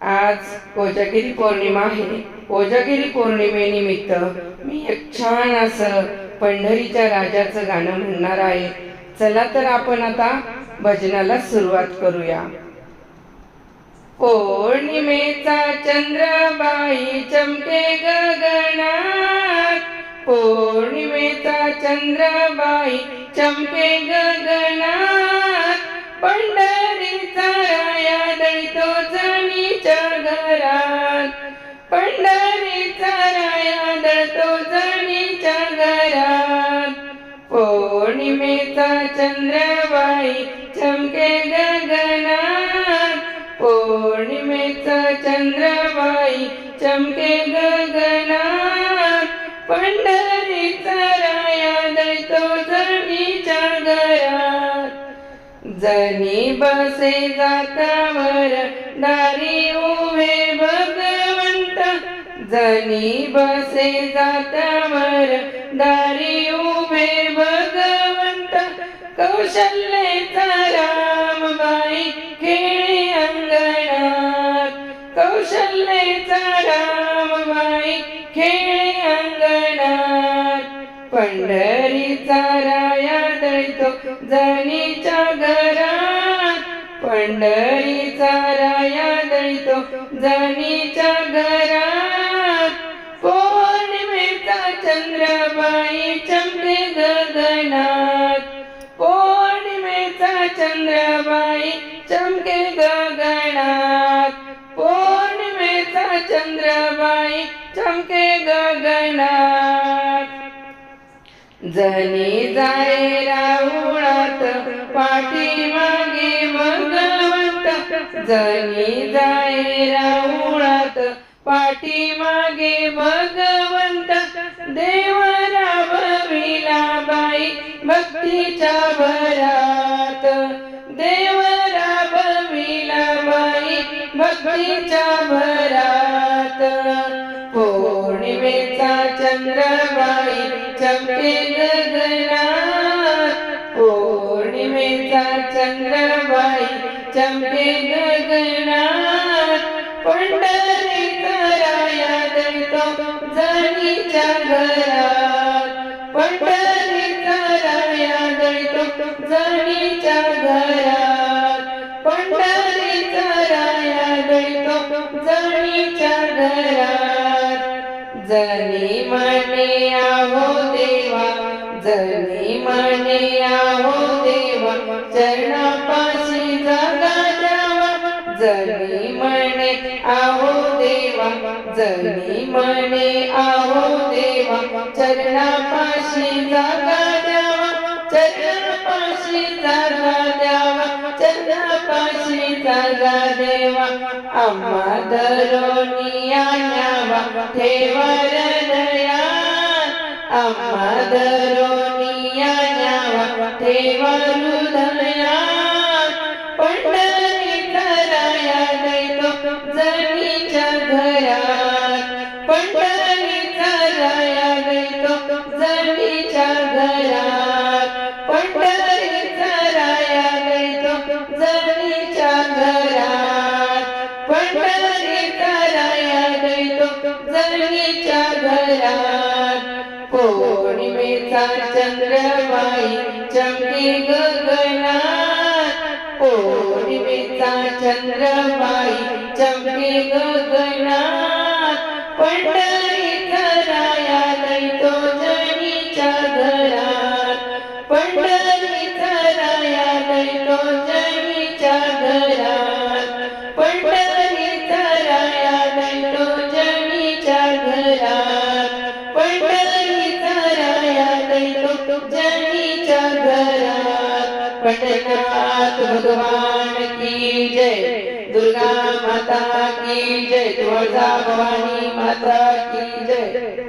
आज कोजागिरी पौर्णिमा आहे. कोजागिरी पौर्णिमेनिमित्त मी एक छान असं पंढरीच्या राजाचं गाणं म्हणणार आहे. चला तर आपण आता भजनाला सुरुवात करूया. पौर्णिमेचा चंद्रबाई चमके गगनात. पौर्णिमेचा चंद्रबाई चमके गगनात. पंढरी पौर्णिमेचा चमके गगनात. पौर्णिमेचा चंद्रबाई चमके गगनात. पंढरीचा राया दळतो जणीच्या घरात. जनी बसे जातावर दारी उभे भगवंत. जनी बसे जातावर दारी उभे भग कौशल्येचा रामबाई खेळे अंगणात. कौशल्येचा रामबाई खेळे अंगणात. पंढरीचा राया दळतो जनीच्या घरात. पंढरीचा राया दळतो जनीच्या घरात. पौर्णिमेचा चंद्रबाईच्या चंद्रबाई चमके गगनात. पौर्णिमेचा चंद्रबाई चमके गगनात? जनी जाय राहुळात पाठीमागे भगवंत जनी जाय राहुळात पाठीमागे भगवंत देवरा राबविला बाई भक्तीच्या भरा भक्तीच्या भरात पौर्णिमेचा चंद्रबाई चमके गगनात पौर्णिमेचा चंद्रबाई चमके जनी मने आहो देवा जनी मने आहो देवा चरणापाशी जागा जावा जनी म्हणे आहो देवा जनी मने आहो देवा चरणापाशी जागा जावा चरणापाशी जागा चरणापाशी जागा देवा आम्हा दरोनिया न्यावा ठेवर दया अम्मा दरोनिया न्यावा ठेवर दया पंढरीचा राया देतो जणीच्या घरात. जणीच्या घरात पौर्णिमेचा चंद्रबाई चमके गगनात पौर्णिमेचा चंद्रबाई चमके गगनात पंढर दैतो घरात पंढरनाथ भगवान की जय. दुर्गा माता की जय. तुळजा भवानी माता की जय.